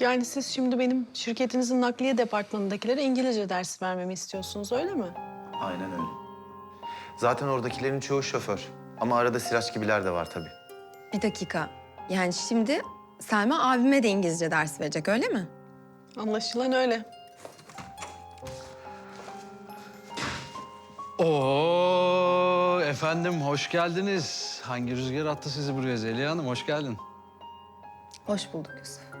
Yani siz şimdi benim şirketinizin nakliye departmanındakilere İngilizce dersi vermemi istiyorsunuz öyle mi? Aynen öyle. Zaten oradakilerin çoğu şoför. Ama arada Siraç gibiler de var tabii. Bir dakika. Yani şimdi Selma abime de İngilizce ders verecek öyle mi? Anlaşılan öyle. Oo efendim hoş geldiniz. Hangi rüzgar attı sizi buraya Zeliha Hanım? Hoş geldin. Hoş bulduk Yusuf.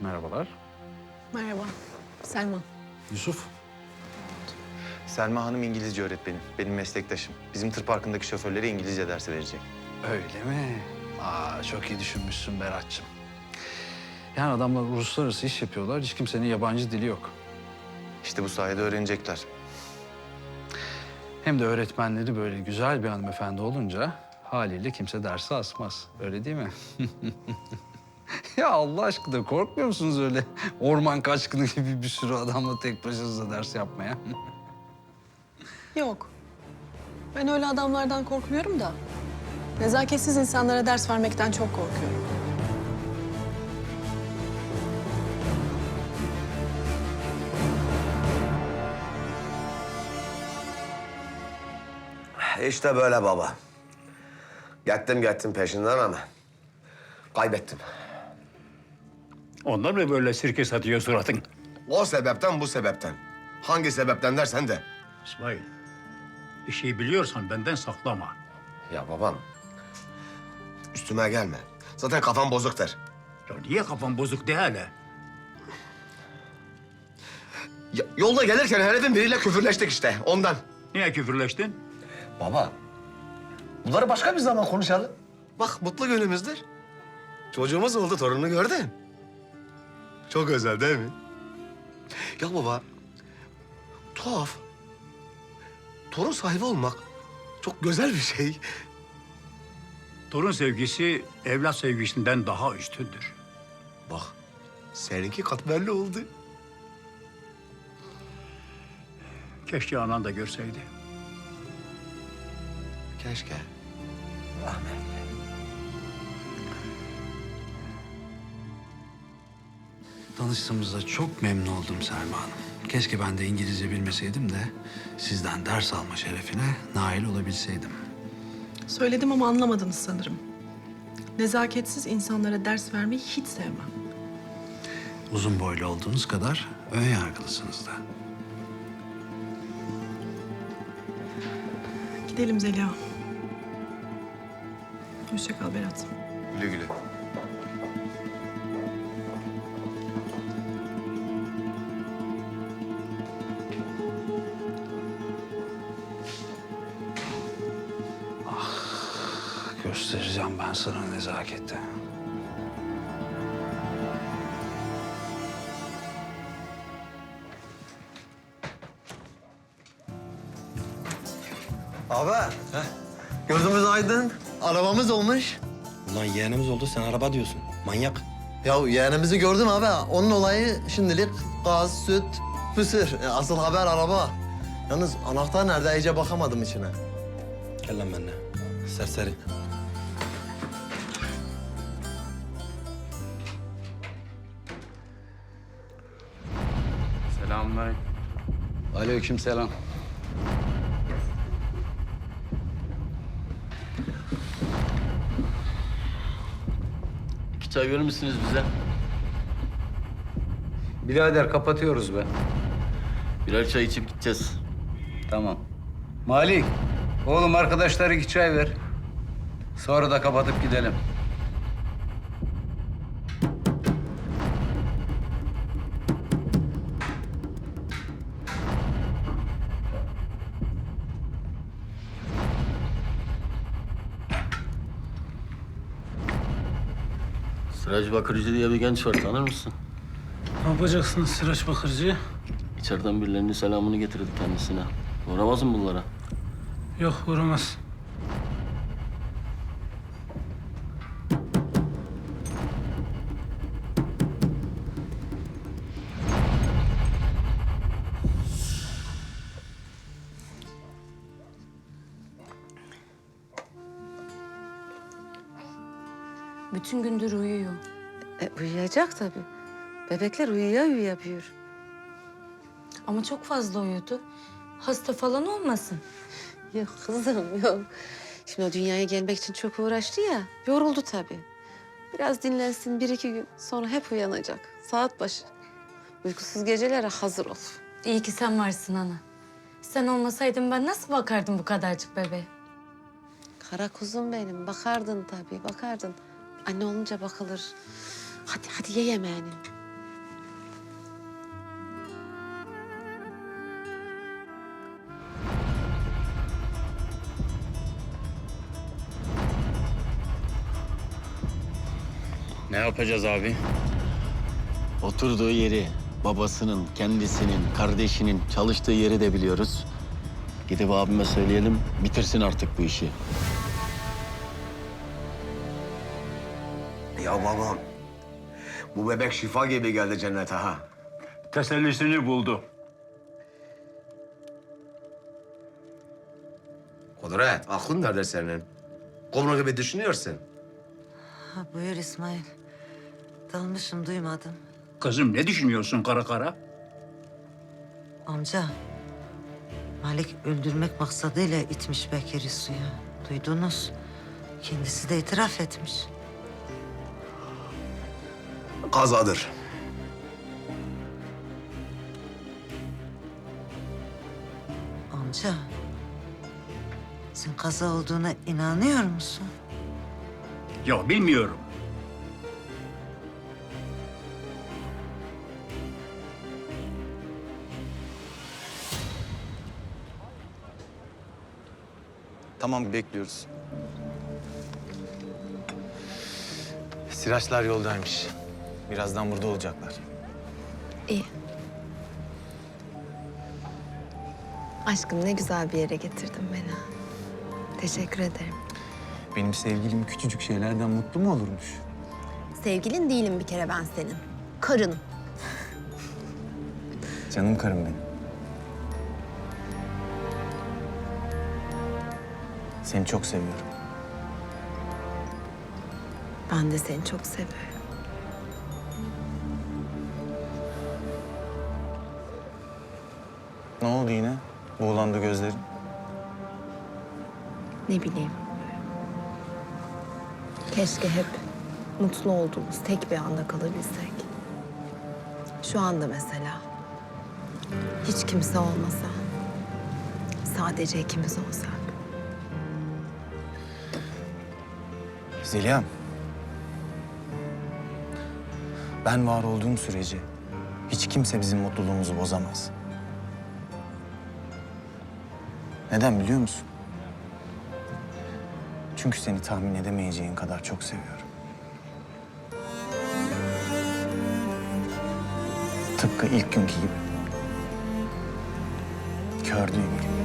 Merhabalar. Merhaba. Selma. Yusuf. Selma Hanım İngilizce öğretmenim. Benim meslektaşım. Bizim tır parkındaki şoförlere İngilizce dersi verecek. Öyle mi? Aa çok iyi düşünmüşsün Berat'cığım. Yani adamlar uluslararası iş yapıyorlar. Hiç kimsenin yabancı dili yok. İşte bu sayede öğrenecekler. Hem de öğretmenleri böyle güzel bir hanımefendi olunca haliyle kimse dersi asmaz. Öyle değil mi? ya Allah aşkına korkmuyor musunuz öyle orman kaçkını gibi bir sürü adamla tek başınıza ders yapmaya? Yok. Ben öyle adamlardan korkmuyorum da. Nezaketsiz insanlara ders vermekten çok korkuyorum. İşte böyle baba. Gittim gittim peşinden ama kaybettim. Ondan mı böyle sirke satıyor suratın? O sebepten bu sebepten. Hangi sebepten dersen de. İsmail, bir şey biliyorsan benden saklama. Ya babam, üstüme gelme. Zaten kafam bozuktur. Ya niye kafan bozuk de hele? Ya, yolda gelirken herifin biriyle küfürleştik işte ondan. Niye küfürleştin? Baba, bunları başka bir zaman konuşalım. Bak mutlu günümüzdür. Çocuğumuz oldu, torununu gördün. Çok özel değil mi? Ya baba, tuhaf. Torun sahibi olmak çok güzel bir şey. Torun sevgisi evlat sevgisinden daha üstündür. Bak, seninki katmerli oldu. Keşke anan da görseydi. Keşke. Tanıştığımızda çok memnun oldum Selma Hanım. Keşke ben de İngilizce bilmeseydim de sizden ders alma şerefine nail olabilseydim. Söyledim ama anlamadınız sanırım. Nezaketsiz insanlara ders vermeyi hiç sevmem. Uzun boylu olduğunuz kadar ön yargılısınız da. Gidelim Zeliha. Hoşça kal Berat. Güle güle. Göstereceğim ben sana nezaketi. Abi. Gözümüz aydın. Arabamız olmuş. Ulan yeğenimiz oldu sen araba diyorsun. Manyak. Ya yeğenimizi gördüm abi. Onun olayı şimdilik gaz, süt, püsür. E, Asıl haber araba. Yalnız anahtar nerede? İyice bakamadım içine. Gel lan benimle. Serseri. Selamünaleyküm. Aleykümselam. İki çay verir misiniz bize? Birader kapatıyoruz be. Birer çay içip gideceğiz. Tamam. Malik, oğlum arkadaşlara iki çay ver. Sonra da kapatıp gidelim. Sıracı Bakırcı diye bir genç var tanır mısın? Ne yapacaksınız Sıraç Bakırcı? İçeriden birilerinin selamını getirdi kendisine. Uğramaz mı bunlara? Yok uğramaz. Bütün gündür uyuyor. E, uyuyacak tabii. Bebekler uyuya uyuya büyür. Ama çok fazla uyudu. Hasta falan olmasın. Yok kızım yok. Şimdi o dünyaya gelmek için çok uğraştı ya. Yoruldu tabii. Biraz dinlensin bir iki gün. Sonra hep uyanacak. Saat başı. Uykusuz gecelere hazır ol. İyi ki sen varsın ana. Sen olmasaydın ben nasıl bakardım bu kadarcık bebeğe? Kara kuzum benim. Bakardın tabii bakardın. Anne olunca bakılır. Hadi hadi ye yemeğini. Ne yapacağız abi? Oturduğu yeri, babasının, kendisinin, kardeşinin çalıştığı yeri de biliyoruz. Gidip abime söyleyelim, bitirsin artık bu işi. Ya babam, bu bebek şifa gibi geldi cennete ha. Tesellisini buldu. Kudret, aklın nerede senin? Kumru gibi düşünüyorsun. Ha, buyur İsmail. Dalmışım duymadım. Kızım ne düşünüyorsun kara kara? Amca, Malik öldürmek maksadıyla itmiş Bekir'i suya. Duydunuz. Kendisi de itiraf etmiş. Kazadır. Amca, sen kaza olduğuna inanıyor musun? Yok bilmiyorum. Tamam bekliyoruz. Siraçlar yoldaymış. Birazdan burada olacaklar. İyi. Aşkım ne güzel bir yere getirdin beni. Teşekkür ederim. Benim sevgilim küçücük şeylerden mutlu mu olurmuş? Sevgilin değilim bir kere ben senin. Karınım. Canım karım benim. Seni çok seviyorum. Ben de seni çok seviyorum. Ne oldu yine? Buğulandı gözlerin. Ne bileyim. Keşke hep mutlu olduğumuz tek bir anda kalabilsek. Şu anda mesela. Hiç kimse olmasa. Sadece ikimiz olsak. Zeliha'm. Ben var olduğum sürece hiç kimse bizim mutluluğumuzu bozamaz. Neden biliyor musun? Çünkü seni tahmin edemeyeceğin kadar çok seviyorum. Tıpkı ilk günkü gibi. Kördüğüm gibi.